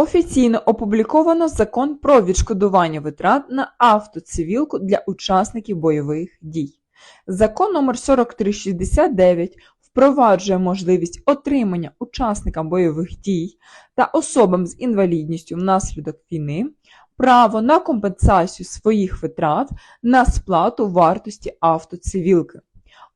Офіційно опубліковано закон про відшкодування витрат на автоцивілку для учасників бойових дій. Закон номер 4369 впроваджує можливість отримання учасникам бойових дій та особам з інвалідністю внаслідок війни право на компенсацію своїх витрат на сплату вартості автоцивілки.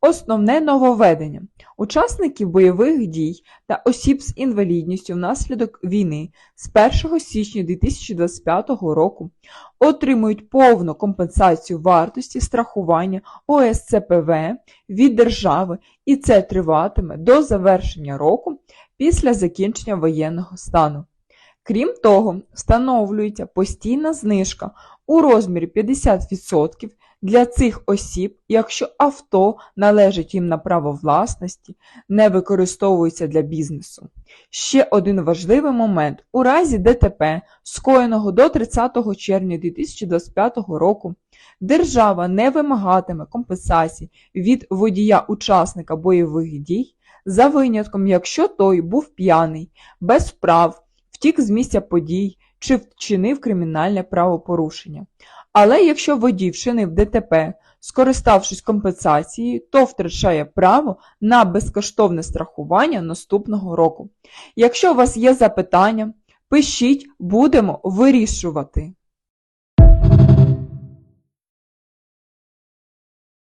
Основне нововведення. Учасників бойових дій та осіб з інвалідністю внаслідок війни з 1 січня 2025 року отримують повну компенсацію вартості страхування ОСЦПВ від держави і це триватиме до завершення року після закінчення воєнного стану. Крім того, встановлюється постійна знижка у розмірі 50% для цих осіб, якщо авто належить їм на право власності, не використовується для бізнесу. Ще один важливий момент. У разі ДТП, скоєного до 30 червня 2025 року, держава не вимагатиме компенсації від водія-учасника бойових дій за винятком, якщо той був п'яний, без прав, втік з місця подій чи вчинив кримінальне правопорушення. Але якщо водій вчинив ДТП, скориставшись компенсацією, то втрачає право на безкоштовне страхування наступного року. Якщо у вас є запитання, пишіть, будемо вирішувати.